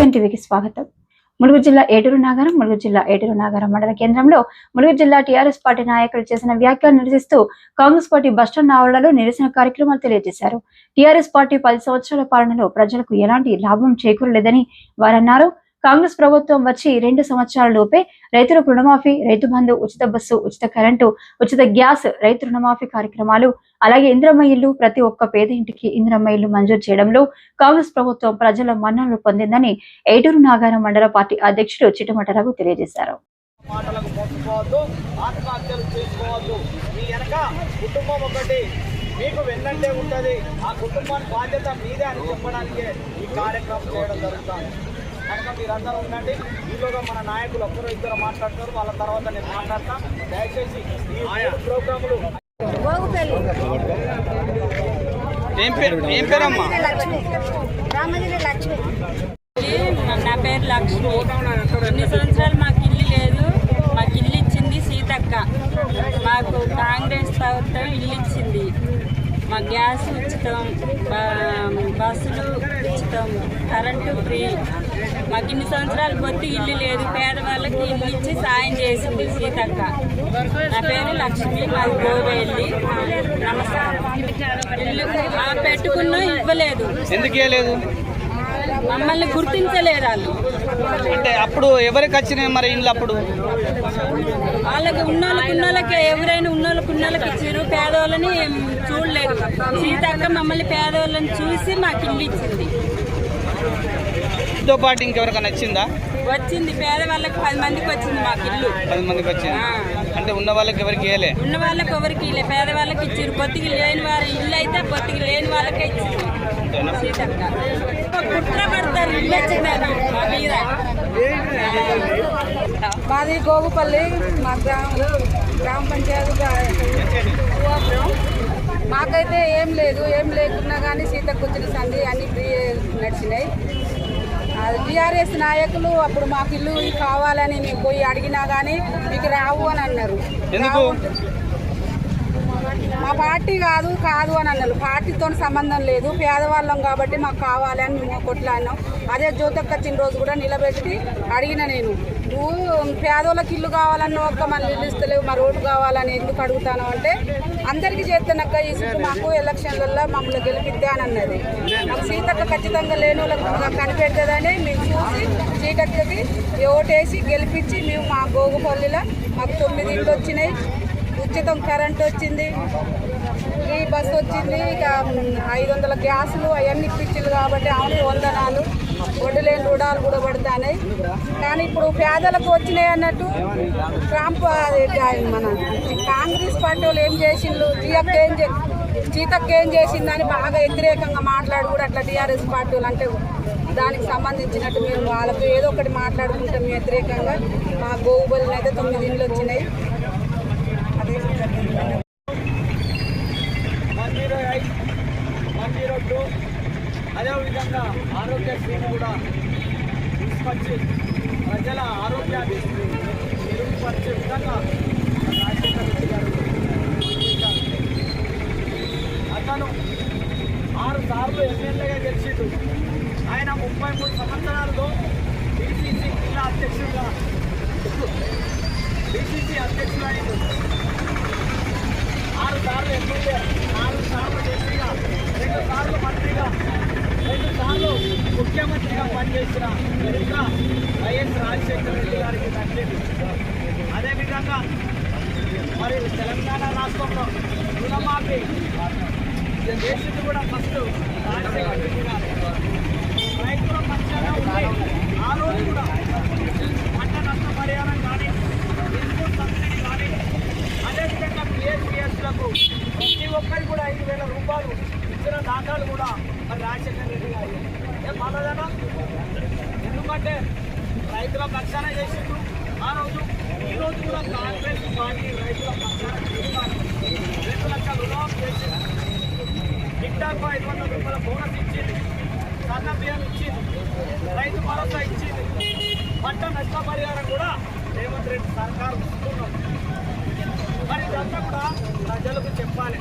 SVN టీవీకి స్వాగతం. ములుగు జిల్లా ఏటూరు నగరం ములుగు జిల్లా ఏటూరు నగరం మండల కేంద్రంలో ములుగు జిల్లా టీఆర్ఎస్ పార్టీ నాయకులు చేసిన వ్యాఖ్యలు నిరసిస్తూ కాంగ్రెస్ పార్టీ బస్టాండ్ ఆవరణలో నిరసన కార్యక్రమాలు తెలియజేశారు. టీఆర్ఎస్ పార్టీ పది సంవత్సరాల పాలనలో ప్రజలకు ఎలాంటి లాభం చేకూరలేదని వారన్నారు. కాంగ్రెస్ ప్రభుత్వం వచ్చి రెండు సంవత్సరాల లోపే రైతుల రుణమాఫీ రైతు బంధు ఉచిత బస్సు ఉచిత కరెంటు ఉచిత గ్యాస్ రైతు రుణమాఫీ కార్యక్రమాలు అలాగే ఇంద్రమ్మ ఇల్లు ప్రతి ఒక్క పేద ఇంటికి ఇంద్రమ్మ ఇల్లు మంజూరు చేయడంలో కాంగ్రెస్ ప్రభుత్వం ప్రజల మన్ననలు పొందిందని ఏటూరు నాగారం మండల పార్టీ అధ్యక్షుడు చిట్టుమట రఘు తెలియజేశారు. మాటలకు మోసపోవద్దు ఆత్మహత్యలు చేసుకోవద్దు. మీ వెనక కుటుంబం ఒకటి. మీకు వెన్నంటే ఉంటుంది. ఆ కుటుంబానికి బాధ్యత మీదే అని చెప్పడానికే ఈ కార్యక్రమం చేయడం జరుగుతుంది. కనుక మీరందరూ ఉండండి. ఈలోగా మన నాయకులు ఒక్కరు ఇద్దరు మాట్లాడతారు. వాళ్ళ తర్వాత నేను మాట్లాడతా. దయచేసి ఈ ప్రోగ్రాములు ఏం పేరు? ఏం పేరమ్మా? లక్ష్మి. రామగిరి లక్ష్మి. నా పేరు లక్ష్మి. ఇన్ని సంవత్సరాలు మాకు ఇల్లు లేదు. మాకు ఇల్లు ఇచ్చింది సీతక్క. మాకు కాంగ్రెస్ ప్రభుత్వం ఇల్లు ఇచ్చింది. మా గ్యాస్ ఉచితం బస్సులు ఉచితం కరెంటు ఫ్రీ. మాకు ఇన్ని సంవత్సరాలు బొత్తి ఇల్లు లేదు. పేదవాళ్ళకి ఇల్లు ఇచ్చి సాయం చేసింది సీతక్క. నా పేరు లక్ష్మి మాది గోవేల్లి. నమస్కారం. ఇల్లు ఆ పెట్టుకున్నా ఇవ్వలేదు. ఎందుకు ఇవ్వలేదు మమ్మల్ని గుర్తించలేరు వాళ్ళు. అంటే అప్పుడు ఎవరికి వచ్చినాయి మరి ఇండ్లు అప్పుడు? వాళ్ళకి ఉన్నోళ్ళకి ఉన్నోళ్ళకి ఎవరైనా ఉన్నోళ్ళకి ఉన్నోళ్ళకి ఇచ్చారు పేదవాళ్ళని చూడలేదు. సీతక్క మమ్మల్ని పేదవాళ్ళని చూసి మాకు ఇల్లు ఇచ్చింది. తో పాటు ఇంకెవరికైనా వచ్చిందా? వచ్చింది. పేదవాళ్ళకి పది మందికి వచ్చింది మాకు ఇల్లు. పది మందికి వచ్చింది. అంటే ఉన్న వాళ్ళకి ఎవరికి ఇవ్వలే ఉన్న వాళ్ళకి ఎవరికి ఇల్లే పేదవాళ్ళకి ఇచ్చారు పొత్తికి లేని వారి ఇల్లు అయితే పొత్తికి లేని వాళ్ళకే ఇచ్చింది. సీతక్క. కుట్ర పడతారు ఇల్లు వచ్చిందని మా మీద మాది గోగుపల్లి మా గ్రామం గ్రామ పంచాయతీ మాకైతే ఏం లేదు ఏం లేకున్నా కానీ సీతకు వచ్చిన సంధి అన్ని ఫ్రీ నడిచినాయి. టీఆర్ఎస్ నాయకులు అప్పుడు మాకు ఇల్లు కావాలని మేము పోయి అడిగినా కానీ మీకు రావు అని అన్నారు. మా పార్టీ కాదు కాదు అని అన్నారు. పార్టీతో సంబంధం లేదు. పేదవాళ్ళం కాబట్టి మాకు కావాలని మేము కొట్లాడినాం. అదే జ్యోతక్క వచ్చిన రోజు కూడా నిలబెట్టి అడిగిన నేను నువ్వు పేదోళ్ళకి ఇల్లు కావాలన్నా ఒక్క మన ఇల్లు ఇస్తలేవు మా రోడ్డు కావాలని ఎందుకు అడుగుతాను? అంటే అందరికీ చేస్తానక్క ఈ చుట్టూ మాకు ఎలక్షన్లలో మమ్మల్ని గెలిపిద్దే అని అన్నది. మాకు సీతక్క ఖచ్చితంగా లేని వాళ్ళకి కనిపెడుతుందని మేము చూసి సీతక్కకి ఓటేసి గెలిపించి మేము మా గోగుపల్లిలో మాకు తొమ్మిది ఇళ్ళు వచ్చినాయి ఉచితం కరెంట్ వచ్చింది ఈ బస్ వచ్చింది ఇక ఐదు వందల గ్యాసులు అవన్నీ ఇప్పించింది కాబట్టి ఆమె వందనాలు. వడ్డీలేని రుణాలు కూడా పడుతున్నాయి కానీ ఇప్పుడు పేదలకు వచ్చినాయి అన్నట్టు ట్రంప్ అది మన కాంగ్రెస్ పార్టీ వాళ్ళు ఏం చేసిండ్రు? జీఎఫ్ ఏం చే చీతక్క ఏం చేసిందని బాగా వ్యతిరేకంగా మాట్లాడు కూడా అట్లా టీఆర్ఎస్ పార్టీ వాళ్ళు అంటే దానికి సంబంధించినట్టు మేము వాళ్ళకు ఏదో ఒకటి మాట్లాడుకుంటాం వ్యతిరేకంగా. మా గోగుబలిని అయితే తొమ్మిది ఇండ్లు వచ్చినాయి. One zero eight one zero two అదేవిధంగా ఆరోగ్యశ్రీని కూడా తీసుకొచ్చి ప్రజల ఆరోగ్యాన్ని మెరుగుపరిచే విధంగా రాజశేఖర రెడ్డి గారు అతను ఆరు సార్లు ఎమ్మెల్యేగా గెలిచిండు ఆయన ముప్పై మూడు సంవత్సరాలతో బీసీసీ జిల్లా అధ్యక్షుడిగా డిసిసి అధ్యక్షుడు ఆరు సార్లు ఎమ్మెల్యే నాలుగు సార్లు ఎంపీగా రెండు సార్లు మంత్రిగా రెండు సార్లు ముఖ్యమంత్రిగా పనిచేసిన చరిత్ర వైఎస్ రాజశేఖర రెడ్డి గారికి దక్కింది అదేవిధంగా మరి తెలంగాణ రాష్ట్రంలో రుణమాఫీ దేశంలో కూడా ఫస్ట్ రాజశేఖర రెడ్డి గారు. రైతుల పక్షాన ఉంది ఆ రోజు కూడా పంట నష్ట పరిహారం కానీ ఇన్పుట్ సబ్సిడీ కానీ అదేవిధంగా పిఎస్పిఎస్లకు ప్రతి ఒక్కరికి కూడా ఐదు వేల రూపాయలు ఇచ్చిన దాఖలు కూడా మరి రాజశేఖర రెడ్డి గారు. ఏం బాధలేనా ఎందుకంటే రైతుల పక్షాన చేసిండ్రు ఆ రోజు ఈ రోజు కూడా కాంగ్రెస్ పార్టీ రైతుల పక్షాన రెండు లక్షల రుణాలు చేసింది గిట్టాకు ఐదు వందల రూపాయల బోనస్ ఇచ్చింది సన్న బియ్యం ఇచ్చింది రైతు భరోసా ఇచ్చింది పంట నష్టపరిహారం కూడా రేవంత్ రెడ్డి సర్కారు ఇస్తున్నాం మరి ఇదంతా కూడా ప్రజలకు చెప్పాలి.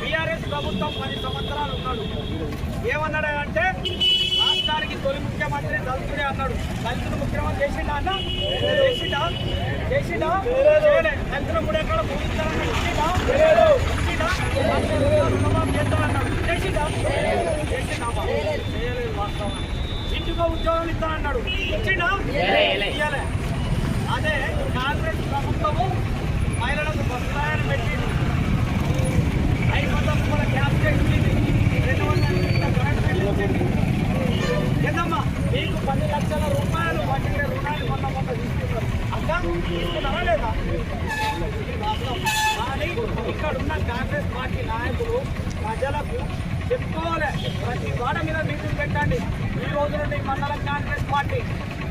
బీఆర్ఎస్ ప్రభుత్వం పది సంవత్సరాలు ఉన్నాడు. ఏమన్నాడు అంటే రాష్ట్రానికి తొలి ముఖ్యమంత్రి దళితుడే అన్నాడు. దళితుడు ముఖ్యమంత్రి చేసిండా అన్న? చేసిండా? చేసిండా. దళితులు కూడా ఎక్కడ భూమిస్తారని ఇచ్చిండా ఇచ్చిండా? రుణమాఫీ చేస్తానన్నాడు. చేసిండా? చేసిండా చేయలేదు వాస్తవానికి ఇంటికో ఉద్యోగం ఇస్తానన్నాడు. ఇచ్చిండా? అదే కాంగ్రెస్ ప్రభుత్వము మహిళలకు బస్సులాయని పెట్టి ఐదు వందల క్యాప్ చేసి ఇచ్చింది రెండు వందల యూనిట్ల కరెంట్ బిల్లు ఇచ్చింది ఏందమ్మా మీకు పది లక్షల రూపాయలు వడ్డీ రుణాలు మొన్న మొన్న తీసుకున్నారు అక్క తీసుకున్నారా లేదా ఇది వాస్తవం. కానీ ఇక్కడ ఉన్న కాంగ్రెస్ పార్టీ నాయకులు ప్రజలకు చెప్పుకోవాలి ప్రతి వాడ మీద మీటింగ్ పెట్టండి ఈ రోజు నుండి మండలం కాంగ్రెస్ పార్టీ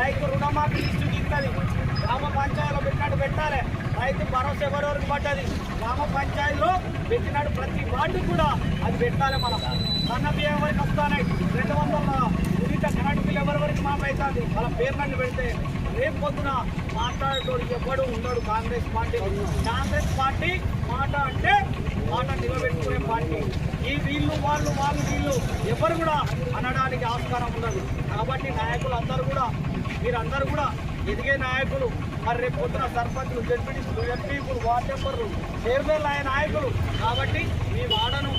రైతు రుణమాఫీ లిస్టు ఇస్తుంది గ్రామ పంచాయతీలో పెట్టినట్టు పెట్టాలి రైతు భరోసా ఎవరెవరికి పడ్డది. గ్రామ పంచాయతీలో పెట్టినాడు ప్రతి వార్డు కూడా అది పెట్టాలి మనం. సన్న బియ్యం వరకు వస్తున్నాయి రెండు వందల యూనిట్ల కరెంట్ బిల్ ఎవరెవరికి మాపవుతుంది వాళ్ళ పేరు నన్ను పెడితే రేపు పొద్దున మాట్లాడేటోడు ఎవడు ఉన్నాడు కాంగ్రెస్ పార్టీ. కాంగ్రెస్ పార్టీ మాట అంటే మాట నిలబెట్టుకునే పార్టీ. ఈ వీళ్ళు వాళ్ళు వాళ్ళు వీళ్ళు ఎవరు కూడా అనడానికి ఆస్కారం ఉండదు. కాబట్టి నాయకులు అందరూ కూడా మీరందరూ కూడా ఎదిగే నాయకులు మరి రేపు పొద్దున సర్పంచులు జడ్పీటీసులు ఎంపీలు వార్డు మెంబర్లు చైర్మన్లు ఆయన నాయకులు. కాబట్టి మీ వాడను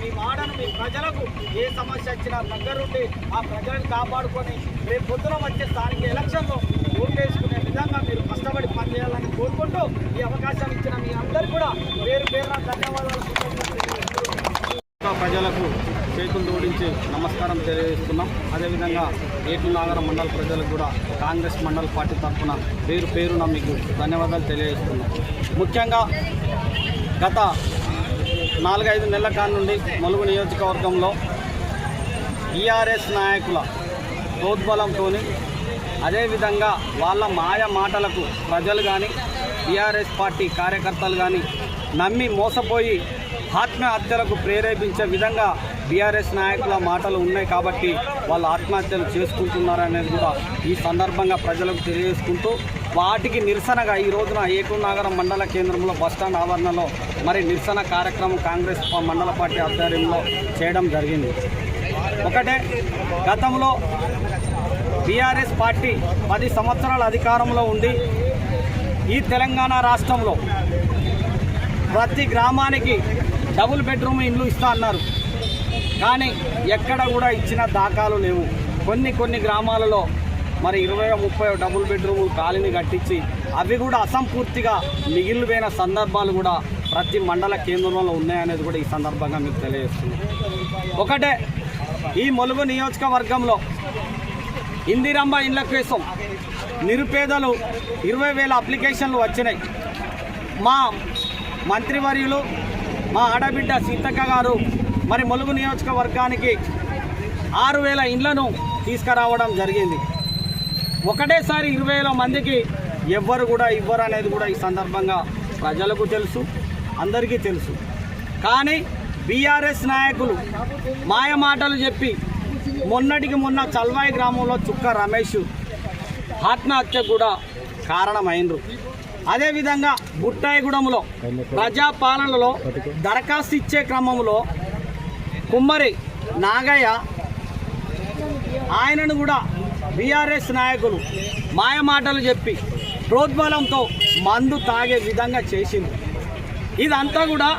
మీ వాడను మీ ప్రజలకు ఏ సమస్య వచ్చినా దగ్గరుండి ఆ ప్రజలను కాపాడుకొని రేపు పొద్దున వచ్చే స్థానిక ఎలక్షన్లో ఓటేసుకునే విధంగా మీరు కష్టపడి పనిచేయాలని కోరుకుంటూ ఈ అవకాశం ఇచ్చిన మీ అందరూ కూడా పేరు పేరున ధన్యవాదాలు. ప్రజలకు చేతులు జోడించి నమస్కారం తెలియజేస్తున్నాం. అదేవిధంగా ఏటు నాగర మండల ప్రజలకు కూడా కాంగ్రెస్ మండల పార్టీ తరఫున పేరు పేరున మీకు ధన్యవాదాలు తెలియజేస్తున్నాం. ముఖ్యంగా గత నాలుగైదు నెలల కాడి నుండి ములుగు నియోజకవర్గంలో ఈఆర్ఎస్ నాయకుల ప్రోద్బలంతో అదేవిధంగా వాళ్ళ మాయ మాటలకు ప్రజలు కానీ టీఆర్ఎస్ పార్టీ కార్యకర్తలు కానీ నమ్మి మోసపోయి ఆత్మహత్యలకు ప్రేరేపించే విధంగా బీఆర్ఎస్ నాయకుల మాటలు ఉన్నాయి కాబట్టి వాళ్ళు ఆత్మహత్యలు చేసుకుంటున్నారనేది కూడా ఈ సందర్భంగా ప్రజలకు తెలియజేసుకుంటూ వాటికి నిరసనగా ఈ రోజున ఏకూనగరం మండల కేంద్రంలో బస్టాండ్ ఆవరణలో మరి నిరసన కార్యక్రమం కాంగ్రెస్ మండల పార్టీ ఆధ్వర్యంలో చేయడం జరిగింది. ఒకటే గతంలో బీఆర్ఎస్ పార్టీ పది సంవత్సరాల అధికారంలో ఉండి ఈ తెలంగాణ రాష్ట్రంలో ప్రతి గ్రామానికి డబుల్ బెడ్రూమ్ ఇండ్లు ఇస్తా అన్నారు. కానీ ఎక్కడ కూడా ఇచ్చిన దాఖాలు లేవు. కొన్ని కొన్ని గ్రామాలలో మరి ఇరవై ముప్పై డబుల్ బెడ్రూమ్ కాలనీ కట్టించి అవి కూడా అసంపూర్తిగా మిగిలిపోయిన సందర్భాలు కూడా ప్రతి మండల కేంద్రంలో ఉన్నాయనేది కూడా ఈ సందర్భంగా మీకు తెలియజేస్తుంది ఒకటే ఈ ములుగు నియోజకవర్గంలో ఇందిరమ్మ ఇళ్ళ కోసం నిరుపేదలు ఇరవై వేల అప్లికేషన్లు వచ్చినాయి. మా మంత్రివర్యులు మా ఆడబిడ్డ సీతక్క గారు మరి ములుగు నియోజకవర్గానికి ఆరు వేల ఇండ్లను తీసుకురావడం జరిగింది. ఒకటేసారి ఇరవై వేల మందికి ఎవ్వరు కూడా ఇవ్వరు అనేది కూడా ఈ సందర్భంగా ప్రజలకు తెలుసు అందరికీ తెలుసు. కానీ బీఆర్ఎస్ నాయకులు మాయమాటలు చెప్పి మొన్నటికి మొన్న చల్వాయి గ్రామంలో చుక్క రమేష్ ఆత్మహత్య కూడా కారణమైనరు అదేవిధంగా బుట్టాయిగూడెంలో ప్రజాపాలనలో దరఖాస్తు ఇచ్చే క్రమంలో కుమ్మరి నాగయ్య. ఆయనను కూడా బీఆర్ఎస్ నాయకులు మాయమాటలు చెప్పి ప్రోద్బలంతో మందు తాగే విధంగా చేసింది. ఇదంతా కూడా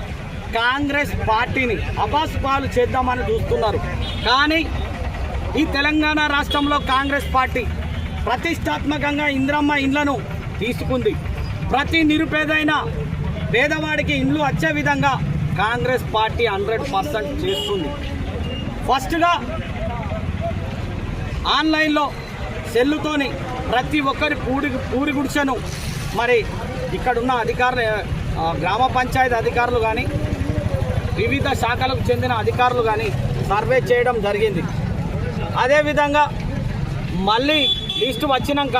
కాంగ్రెస్ పార్టీని అపాస్పాలు చేద్దామని చూస్తున్నారు. కానీ ఈ తెలంగాణ రాష్ట్రంలో కాంగ్రెస్ పార్టీ ప్రతిష్టాత్మకంగా ఇంద్రమ్మ ఇండ్లను తీసుకుంది. ప్రతి నిరుపేదైన పేదవాడికి ఇండ్లు వచ్చే విధంగా కాంగ్రెస్ పార్టీ హండ్రెడ్ పర్సెంట్ చేస్తుంది. ఫస్ట్గా ఆన్లైన్లో సెల్లుతోని ప్రతి ఒక్కరి పూడి పూరి గుడిసెను మరి ఇక్కడున్న అధికారులు గ్రామ పంచాయతీ అధికారులు కానీ వివిధ శాఖలకు చెందిన అధికారులు కానీ సర్వే చేయడం జరిగింది. అదేవిధంగా మళ్ళీ లిస్టు వచ్చినాక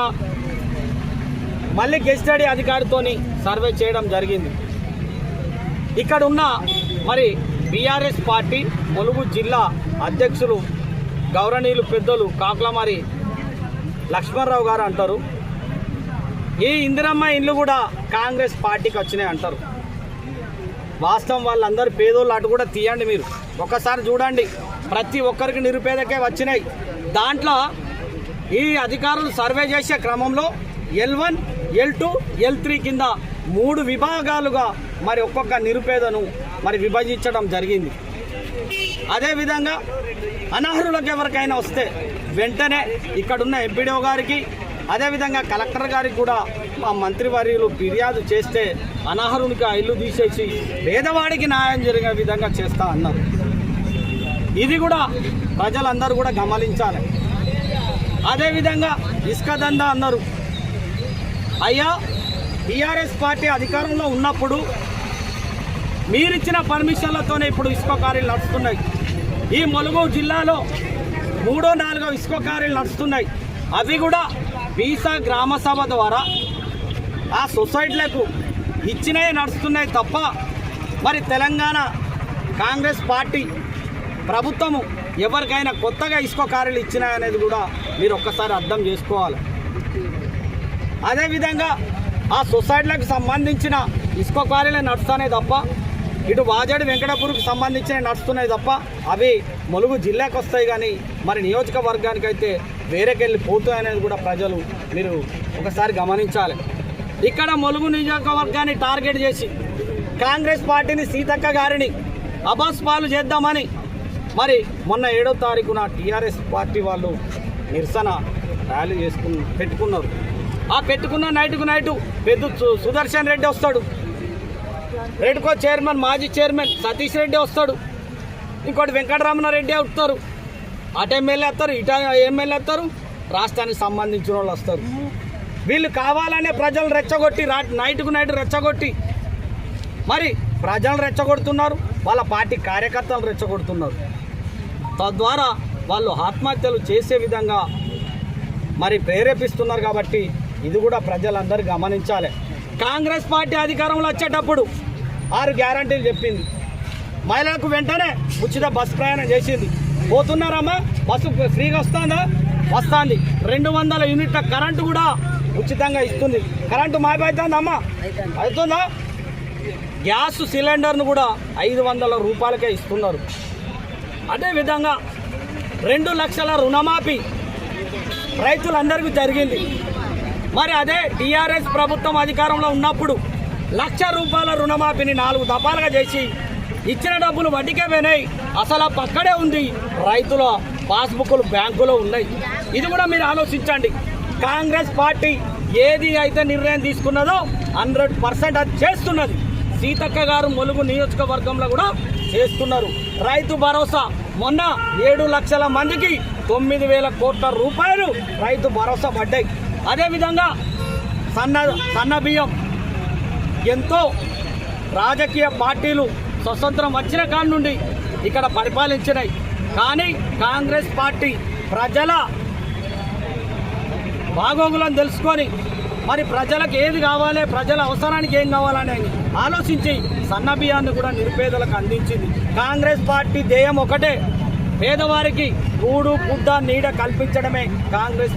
మళ్ళీ గెస్టడీ అధికారితో సర్వే చేయడం జరిగింది. ఇక్కడ ఉన్న మరి బీఆర్ఎస్ పార్టీ ములుగు జిల్లా అధ్యక్షులు గౌరవనీయులు పెద్దలు కాకులమారి లక్ష్మణరావు గారు అంటారు. ఈ ఇందిరమ్మ ఇండ్లు కూడా కాంగ్రెస్ పార్టీకి వచ్చినాయి అంటారు. వాస్తవం వాళ్ళందరూ పేదోళ్ళు అటు కూడా తీయండి మీరు. ఒకసారి చూడండి ప్రతి ఒక్కరికి నిరుపేదకే వచ్చినాయి. దాంట్లో ఈ అధికారులు సర్వే చేసే క్రమంలో L one L two L three కింద మూడు విభాగాలుగా మరి ఒక్కొక్క నిరుపేదను మరి విభజించడం జరిగింది. అదేవిధంగా అనర్హులకు ఎవరికైనా వస్తే వెంటనే ఇక్కడున్న ఎంపీడీఓ గారికి అదేవిధంగా కలెక్టర్ గారికి కూడా మా మంత్రివర్యులు ఫిర్యాదు చేస్తే అనర్హునికి ఇల్లు తీసేసి పేదవాడికి న్యాయం జరిగే విధంగా చేస్తా అన్నారు. ఇది కూడా ప్రజలందరూ కూడా గమనించాలి. అదేవిధంగా ఇసుక దందా అన్నారు. అయ్యా టీఆర్ఎస్ పార్టీ అధికారంలో ఉన్నప్పుడు మీరిచ్చిన పర్మిషన్లతోనే ఇప్పుడు ఇసుక కార్యలు నడుస్తున్నాయి. ఈ ములుగు జిల్లాలో మూడో నాలుగో ఇసుక కార్యలు నడుస్తున్నాయి. అవి కూడా వీసా గ్రామ సభ ద్వారా ఆ సొసైటీలకు ఇచ్చినవి నడుస్తున్నాయి తప్ప మరి తెలంగాణ కాంగ్రెస్ పార్టీ ప్రభుత్వము ఎవరికైనా కొత్తగా ఇసుక కార్యలు ఇచ్చినాయనేది కూడా మీరు ఒక్కసారి అర్థం చేసుకోవాలి. అదేవిధంగా ఆ సొసైటీలకు సంబంధించిన ఇసుక క్వారీలే నడుస్తున్నాయి తప్ప ఇటు వాజాడి వెంకటాపూర్కి సంబంధించిన నడుస్తున్నాయి తప్ప అవి ములుగు జిల్లాకు వస్తాయి కానీ మరి నియోజకవర్గానికి అయితే వేరేకెళ్ళి పోతాయి అనేది కూడా ప్రజలు మీరు ఒకసారి గమనించాలి. ఇక్కడ ములుగు నియోజకవర్గాన్ని టార్గెట్ చేసి కాంగ్రెస్ పార్టీని సీతక్క గారిని అబాస్ పాలు చేద్దామని మరి మొన్న ఏడో తారీఖున టీఆర్ఎస్ పార్టీ వాళ్ళు నిరసన ర్యాలీ చేసుకుని పెట్టుకున్నారు. ఆ పెట్టుకున్న నైట్కు నైటు పెద్ద సు- సుదర్శన్ రెడ్డి వస్తాడు. రెడ్కో చైర్మన్ మాజీ చైర్మన్ సతీష్ రెడ్డి వస్తాడు. ఇంకోటి వెంకటరమణారెడ్డి వస్తారు. అటు ఎమ్మెల్యే వస్తారు ఇటు ఎమ్మెల్యే వస్తారు రాష్ట్రానికి సంబంధించిన వాళ్ళు వస్తారు. వీళ్ళు కావాలనే ప్రజలు రెచ్చగొట్టి రా నైట్కు నైట్ రెచ్చగొట్టి మరి ప్రజలు రెచ్చగొడుతున్నారు వాళ్ళ పార్టీ కార్యకర్తలు రెచ్చగొడుతున్నారు. తద్వారా వాళ్ళు ఆత్మహత్యలు చేసే విధంగా మరి ప్రేరేపిస్తున్నారు కాబట్టి ఇది కూడా ప్రజలందరూ గమనించాలి. కాంగ్రెస్ పార్టీ అధికారంలో వచ్చేటప్పుడు ఆరు గ్యారంటీలు చెప్పింది. మహిళలకు వెంటనే ఉచిత బస్సు ప్రయాణం చేసింది. పోతున్నారమ్మా? బస్సు ఫ్రీగా వస్తుందా? వస్తుంది. రెండు వందల యూనిట్ల కరెంటు కూడా ఉచితంగా ఇస్తుంది. కరెంటు మాయపడుతుందమ్మా అవుతుందా? గ్యాస్ సిలిండర్ను కూడా ఐదు వందల రూపాయలకే ఇస్తున్నారు. అదేవిధంగా రెండు లక్షల రుణమాఫీ రైతులందరికీ జరిగింది. మరి అదే టీఆర్ఎస్ ప్రభుత్వం అధికారంలో ఉన్నప్పుడు లక్ష రూపాయల రుణమాఫీని నాలుగు దఫాలుగా చేసి ఇచ్చిన డబ్బులు వడ్డీకే పోయినాయి. అసలు పక్కడే ఉంది. రైతుల పాస్బుక్లు బ్యాంకులో ఉన్నాయి. ఇది కూడా మీరు ఆలోచించండి. కాంగ్రెస్ పార్టీ ఏది అయితే నిర్ణయం తీసుకున్నదో హండ్రెడ్ పర్సెంట్ అది చేస్తున్నది. సీతక్క గారు ములుగు నియోజకవర్గంలో కూడా చేస్తున్నారు. రైతు భరోసా మొన్న ఏడు లక్షల మందికి తొమ్మిది వేల కోట్ల రూపాయలు రైతు భరోసా పడ్డాయి. అదేవిధంగా సన్న సన్న బియ్యం. ఎంతో రాజకీయ పార్టీలు స్వతంత్రం వచ్చిన కాడి నుండి ఇక్కడ పరిపాలించినాయి. కానీ కాంగ్రెస్ పార్టీ ప్రజల బాగోగులను తెలుసుకొని మరి ప్రజలకు ఏది కావాలి ప్రజల అవసరానికి ఏం కావాలని ఆలోచించి సన్న బియ్యాన్ని కూడా నిరుపేదలకు అందించింది. కాంగ్రెస్ పార్టీ ధ్యేయం ఒకటే. పేదవారికి గూడు గుడ్డ నీడ కల్పించడమే కాంగ్రెస్